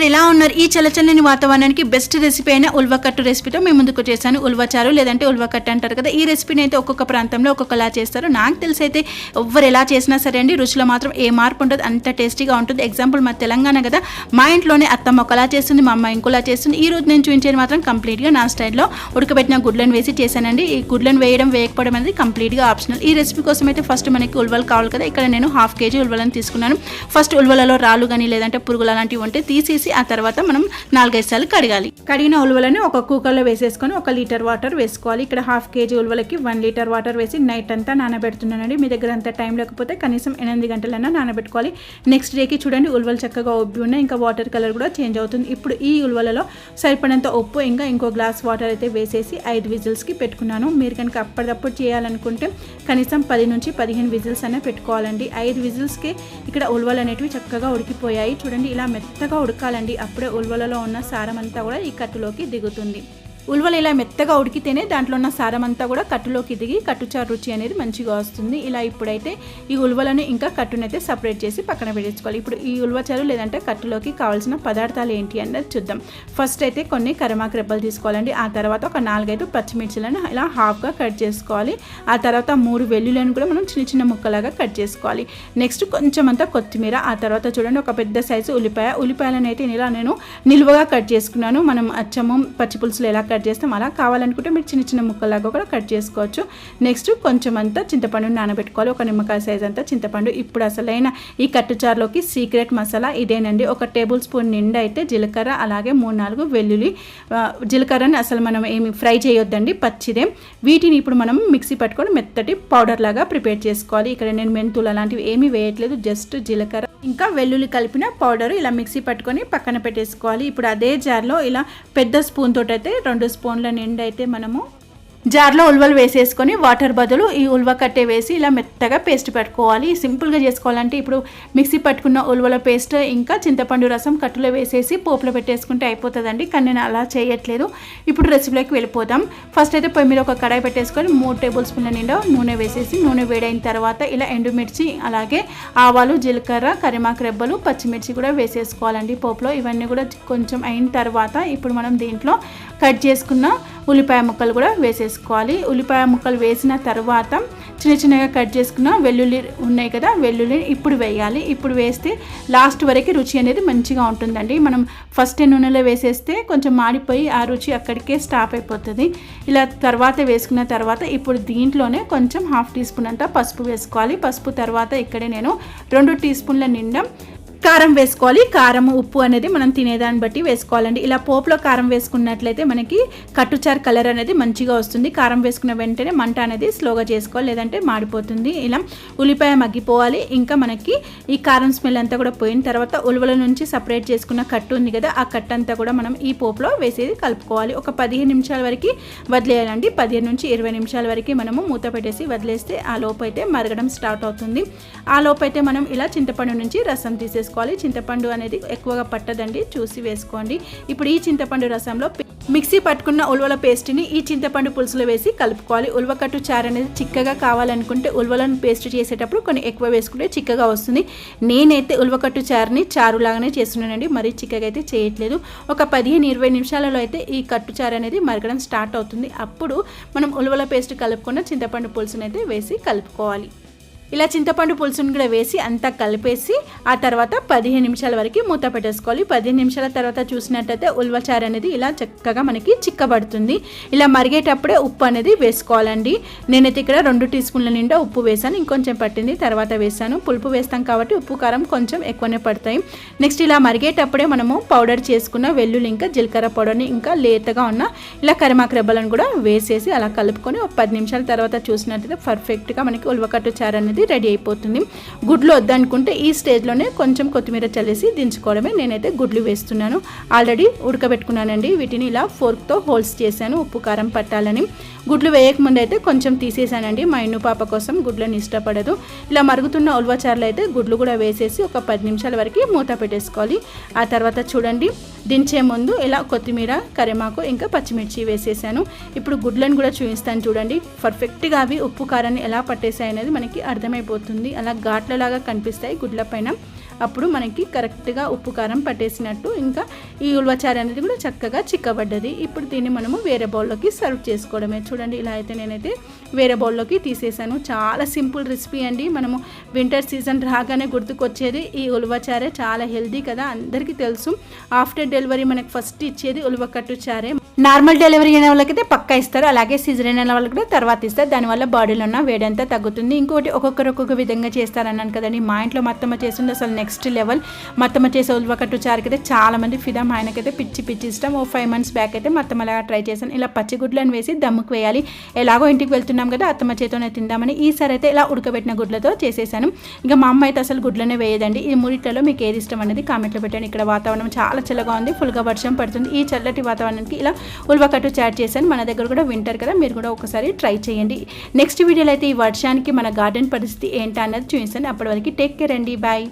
అందరు ఎలా ఉన్నారు ఈ చల్లచల్లని వాతావరణానికి బెస్ట్ రెసిపీ అయిన ఉల్వకట్టు రెసిపీతో మేము ముందుకు చేశాను ఉల్వచారు లేదంటే ఉల్వకట్టు అంటారు కదా ఈ రెసిపీని అయితే ఒక్కొక్క ప్రాంతంలో ఒక్కొక్కలా చేస్తారు. నాకు తెలిసి అయితే ఎవ్వరు ఎలా చేసినా సరే అండి రుచిలో మాత్రం ఏ మార్పు ఉండదు అంత టేస్టీగా ఉంటుంది. ఎగ్జాంపుల్ మా తెలంగాణ కదా మా ఇంట్లోనే అత్తమ్మ ఒకలా చేస్తుంది మా అమ్మ ఇంకోలా చేస్తుంది. ఈ రోజు నేను చూపించేది మాత్రం కంప్లీట్గా నా స్టైల్లో ఉడకబెట్టిన గుడ్లను వేసి చేశానండి. ఈ గుడ్లను వేయడం వేయకపోవడం అనేది కంప్లీట్గా ఆప్షనల్ ఈ రెసిపీ కోసం అయితే ఫస్ట్ మనకి ఉల్వలు కావాలి కదా ఇక్కడ నేను హాఫ్ కేజీ ఉల్వలను తీసుకున్నాను. ఫస్ట్ ఉల్వలలో రాళ్ళు కానీ లేదంటే పురుగులు అలాంటివి ఉంటే తీసేసి ఆ తర్వాత మనం నాలుగైదు సార్లు కడగాలి. కడిగిన ఉల్వలని ఒక కుక్కర్లో వేసేసుకొని ఒక లీటర్ వాటర్ వేసుకోవాలి. ఇక్కడ హాఫ్ కేజీ ఉలువలకి వన్ లీటర్ వాటర్ వేసి నైట్ అంతా నానబెడుతున్నానండి. మీ దగ్గర అంత టైం లేకపోతే కనీసం ఎనిమిది గంటలన్నా నానబెట్టుకోవాలి. నెక్స్ట్ డేకి చూడండి ఉలువలు చక్కగా ఉబ్బి ఉన్నాయి. ఇంకా వాటర్ కలర్ కూడా చేంజ్ అవుతుంది. ఇప్పుడు ఈ ఉలువలలో సరిపడంత ఉప్పు ఇంకా ఇంకో గ్లాస్ వాటర్ అయితే వేసేసి ఐదు విజిల్స్కి పెట్టుకున్నాను. మీరు కనుక అప్పటికప్పుడు చేయాలనుకుంటే కనీసం పది నుంచి పదిహేను విజిల్స్ అనే పెట్టుకోవాలండి. ఐదు విజిల్స్కి ఇక్కడ ఉలువలు అనేటివి చక్కగా ఉడికిపోయాయి. చూడండి ఇలా మెత్తగా ఉడకాలండి అప్పుడే ఉల్వలలో ఉన్న సారం అంతా కూడా ఈ కట్టులోకి దిగుతుంది. ఉల్వలు ఇలా మెత్తగా ఉడికితేనే దాంట్లో ఉన్న సారం అంతా కూడా కట్టులోకి దిగి కట్టుచారు రుచి అనేది మంచిగా వస్తుంది. ఇలా ఇప్పుడైతే ఈ ఉల్వలను ఇంకా కట్టునైతే సపరేట్ చేసి పక్కన పెట్టేసుకోవాలి. ఇప్పుడు ఈ ఉల్వచారు లేదంటే కట్టులోకి కావాల్సిన పదార్థాలు ఏంటి అన్నది చూద్దాం. ఫస్ట్ అయితే కొన్ని కరమాకు రెబ్బలు తీసుకోవాలండి. ఆ తర్వాత ఒక నాలుగైదు పచ్చిమిర్చిలను ఇలా హాఫ్గా కట్ చేసుకోవాలి. ఆ తర్వాత మూడు వెల్లులను కూడా మనం చిన్న చిన్న ముక్కలాగా కట్ చేసుకోవాలి. నెక్స్ట్ కొంచెం అంతా కొత్తిమీర ఆ తర్వాత చూడండి ఒక పెద్ద సైజు ఉల్లిపాయ. ఉల్లిపాయలను అయితే ఇలా నేను నిలువగా కట్ చేసుకున్నాను. మనం అచ్చము పచ్చి పులుసులు ఎలా కట్ కట్ చేస్తాం. అలా కావాలనుకుంటే మీరు చిన్న చిన్న ముక్కలాగా కూడా కట్ చేసుకోవచ్చు. నెక్స్ట్ కొంచెం అంతా చింతపండు నానబెట్టుకోవాలి. ఒక నిమ్మకాయ సైజ్ అంతా చింతపండు. ఇప్పుడు అసలైన ఈ కట్టుచారులోకి సీక్రెట్ మసాలా ఇదేనండి. ఒక టేబుల్ స్పూన్ నిండా అయితే జీలకర్ర అలాగే మూడు నాలుగు వెల్లుల్లి జీలకర్రని అసలు మనం ఏమి ఫ్రై చేయొద్దండి. పచ్చిదే. వీటిని ఇప్పుడు మనం మిక్సీ పట్టుకొని మెత్తటి పౌడర్ లాగా ప్రిపేర్ చేసుకోవాలి. ఇక్కడ నేను మెంతులు అలాంటివి ఏమీ వేయట్లేదు. జస్ట్ జీలకర్ర. ఇంకా వెల్లుల్లి కలిపిన పౌడర్ ఇలా మిక్సీ పట్టుకొని పక్కన పెట్టేసుకోవాలి. ఇప్పుడు అదే జార్లో ఇలా పెద్ద స్పూన్ తోటి అయితే రెండు స్పూన్ల నిండి అయితే మనము జార్లో ఉల్వలు వేసేసుకొని వాటర్ బదులు ఈ ఉల్వ కట్టే వేసి ఇలా మెత్తగా పేస్ట్ పెట్టుకోవాలి. సింపుల్గా చేసుకోవాలంటే ఇప్పుడు మిక్సీ పట్టుకున్న ఉల్వల పేస్ట్ ఇంకా చింతపండు రసం కట్టులో వేసేసి పోపులో పెట్టేసుకుంటే అయిపోతుందండి. కానీ నేను అలా చేయట్లేదు. ఇప్పుడు రెసిపీలోకి వెళ్ళిపోదాం. ఫస్ట్ అయితే పొయ్యి మీద ఒక కడాయి పెట్టేసుకొని మూడు టేబుల్ స్పూన్ల నిండా నూనె వేసేసి నూనె వేడైన తర్వాత ఇలా ఎండుమిర్చి అలాగే ఆవాలు జీలకర్ర కరిమాకు రెబ్బలు పచ్చిమిర్చి కూడా వేసేసుకోవాలండి పోపులో. ఇవన్నీ కూడా కొంచెం అయిన తర్వాత ఇప్పుడు మనం దీంట్లో కట్ చేసుకున్న ఉల్లిపాయ ముక్కలు కూడా వేసేసుకోవాలి. ఉల్లిపాయ ముక్కలు వేసిన తర్వాత చిన్న చిన్నగా కట్ చేసుకున్న వెల్లుల్లి ఉన్నాయి కదా వెల్లుల్లి ఇప్పుడు వేయాలి. ఇప్పుడు వేస్తే లాస్ట్ వరకు రుచి అనేది మంచిగా ఉంటుందండి. మనం ఫస్ట్ నూనెలో వేసేస్తే కొంచెం మాడిపోయి ఆ రుచి అక్కడికే స్టాప్ అయిపోతుంది. ఇలా తర్వాత వేసుకున్న తర్వాత ఇప్పుడు దీంట్లోనే కొంచెం హాఫ్ టీ స్పూన్ అంతా పసుపు వేసుకోవాలి. పసుపు తర్వాత ఇక్కడే నేను రెండు టీ స్పూన్ల నిండా కారం వేసుకోవాలి. కారం ఉప్పు అనేది మనం తినేదాన్ని బట్టి వేసుకోవాలండి. ఇలా పోపులో కారం వేసుకున్నట్లయితే మనకి కట్టుచార్ కలర్ అనేది మంచిగా వస్తుంది. కారం వేసుకున్న వెంటనే మంట అనేది స్లోగా చేసుకోవాలి. లేదంటే మాడిపోతుంది. ఇలా ఉల్లిపాయ మగ్గిపోవాలి. ఇంకా మనకి ఈ కారం స్మెల్ అంతా కూడా పోయిన తర్వాత ఉలువల నుంచి సపరేట్ చేసుకున్న కట్టు ఉంది కదా ఆ కట్టు అంతా కూడా మనం ఈ పోపులో వేసేది కలుపుకోవాలి. ఒక పదిహేను నిమిషాల వరకు వదిలేయాలండి. పదిహేను నుంచి ఇరవై నిమిషాల వరకు మనము మూత పెట్టేసి వదిలేస్తే ఆ లోపు అయితే మరగడం స్టార్ట్ అవుతుంది. ఆ లోపు అయితే మనం ఇలా చింతపండు నుంచి రసం తీసేసుకోవాలి వేసుకోవాలి. చింతపండు అనేది ఎక్కువగా పట్టదండి. చూసి వేసుకోండి. ఇప్పుడు ఈ చింతపండు రసంలో మిక్సీ పట్టుకున్న ఉల్వల పేస్ట్ని ఈ చింతపండు పులుసులో వేసి కలుపుకోవాలి. ఉల్వకట్టు చారు అనేది చిక్కగా కావాలనుకుంటే ఉల్వలను పేస్ట్ చేసేటప్పుడు కొన్ని ఎక్కువ వేసుకుంటే చిక్కగా వస్తుంది. నేనైతే ఉల్వకట్టు చారుని చారులాగానే చేస్తున్నానండి. మరీ చిక్కగా అయితే చేయట్లేదు. ఒక పదిహేను ఇరవై నిమిషాలలో అయితే ఈ కట్టు చారు అనేది మరగడం స్టార్ట్ అవుతుంది. అప్పుడు మనం ఉల్వల పేస్ట్ కలుపుకున్న చింతపండు పులుసుని అయితే వేసి కలుపుకోవాలి. ఇలా చింతపండు పులుసుని కూడా వేసి అంతా కలిపేసి ఆ తర్వాత పదిహేను నిమిషాల వరకు మూత పెట్టేసుకోవాలి. పదిహేను నిమిషాల తర్వాత చూసినట్టయితే ఉల్వచారు అనేది ఇలా చక్కగా మనకి చిక్కబడుతుంది. ఇలా మరిగేటప్పుడే ఉప్పు అనేది వేసుకోవాలండి. నేనైతే ఇక్కడ రెండు టీ స్పూన్ల నిండా ఉప్పు వేసాను. ఇంకొంచెం పట్టింది తర్వాత వేసాను. పులుపు వేస్తాం కాబట్టి ఉప్పు కారం కొంచెం ఎక్కువనే పడతాయి. నెక్స్ట్ ఇలా మరిగేటప్పుడే మనము పౌడర్ చేసుకున్న వెల్లుల్లి ఇంకా జీలకర్ర పౌడర్ని ఇంకా లేతగా ఉన్న ఇలా కరిమాకు రెబ్బలను కూడా వేసేసి అలా కలుపుకొని ఒక పది నిమిషాల తర్వాత చూసినట్టయితే పర్ఫెక్ట్గా మనకి ఉల్వకట్టు చారు అనేది రెడీ అయిపోతుంది. గుడ్లు వద్దనుకుంటే ఈ స్టేజ్లోనే కొంచెం కొత్తిమీర చల్లేసి దించుకోవడమే నేనైతే గుడ్లు వేస్తున్నాను. ఆల్రెడీ ఉడకబెట్టుకున్నానండి. వీటిని ఇలా ఫోర్క్తో హోల్స్ చేశాను ఉప్పు కారం పట్టాలని. గుడ్లు వేయకముందు అయితే కొంచెం తీసేసానండి. మా ఇన్ను పాప కోసం గుడ్లను ఇష్టపడదు. ఇలా మరుగుతున్న ఉల్వచారులు అయితే గుడ్లు కూడా వేసేసి ఒక పది నిమిషాల వరకు మూత పెట్టేసుకోవాలి. ఆ తర్వాత చూడండి. దించే ముందు ఇలా కొత్తిమీర కరిమాకు ఇంకా పచ్చిమిర్చి వేసేసాను. ఇప్పుడు గుడ్లను కూడా చూపిస్తాను చూడండి. పర్ఫెక్ట్గా అవి ఉప్పు కారాన్ని ఎలా పట్టేసాయి అనేది మనకి అర్థమైపోతుంది అలా ఘాట్లలాగా కనిపిస్తాయి గుడ్ల పైన అప్పుడు మనకి కరెక్ట్గా ఉప్పు కారం పట్టేసినట్టు ఇంకా ఈ ఉల్వచారు అనేది కూడా చక్కగా చిక్కబడ్డది. ఇప్పుడు దీన్ని మనము వేరే బౌల్లోకి సర్వ్ చేసుకోవడమే. చూడండి ఇలా అయితే నేనైతే వేరే బౌల్లోకి తీసేసాను. చాలా సింపుల్ రెసిపీ అండి. మనము వింటర్ సీజన్ రాగానే గుర్తుకొచ్చేది ఈ ఉలవచారే చాలా హెల్దీ కదా. అందరికీ తెలుసు. ఆఫ్టర్ డెలివరీ మనకు ఫస్ట్ ఇచ్చేది ఉలవకట్టు చారే. నార్మల్ డెలివరీ అయిన వాళ్ళకైతే పక్కా ఇస్తారు. అలాగే సీజన్ అయిన వాళ్ళకి కూడా తర్వాత ఇస్తారు. దానివల్ల బాడీలో ఉన్న వేడంతా తగ్గుతుంది. ఇంకోటి ఒక్కొక్కరు ఒక్కొక్క విధంగా చేస్తారన్నాను కదండి. మా ఇంట్లో అత్తమ్మ చేస్తుంది అసలు నెక్స్ట్ నెక్స్ట్ లెవెల్. మత్తమ్మ చేసే ఉల్వకట్టు చారుకైతే చాలా మంది ఫిదా మా ఆయనకైతే పిచ్చి పిచ్చి ఇష్టం. ఓ ఫైవ్ మంత్స్ బ్యాక్ అయితే మత్తమ్మలాగా ట్రై చేశాను. ఇలా పచ్చిగుడ్లను వేసి దమ్ముకు వేయాలి. ఎలాగో ఇంటికి వెళ్తున్నాం కదా అత్తమ్మ చేతోనే తిందామని ఈసారి అయితే ఇలా ఉడకబెట్టిన గుడ్లతో చేసేసాను. ఇంకా మా అమ్మ అయితే అసలు గుడ్లనే వేయదండి. ఈ మూడిట్లలో మీకు ఏది ఇష్టం అనేది కామెంట్లో పెట్టండి. ఇక్కడ వాతావరణం చాలా చల్లగా ఉంది ఫుల్గా వర్షం పడుతుంది. ఈ చల్లటి వాతావరణానికి ఇలా ఉల్వకట్టు చాట్ చేశాను. మన దగ్గర కూడా వింటర్ కదా మీరు కూడా ఒకసారి ట్రై చేయండి. నెక్స్ట్ వీడియోలో అయితే ఈ వర్షానికి మన గార్డెన్ పరిస్థితి ఏంటన్నది చూపిస్తాను. అప్పటి వరకు టేక్ కేర్ అండి. బాయ్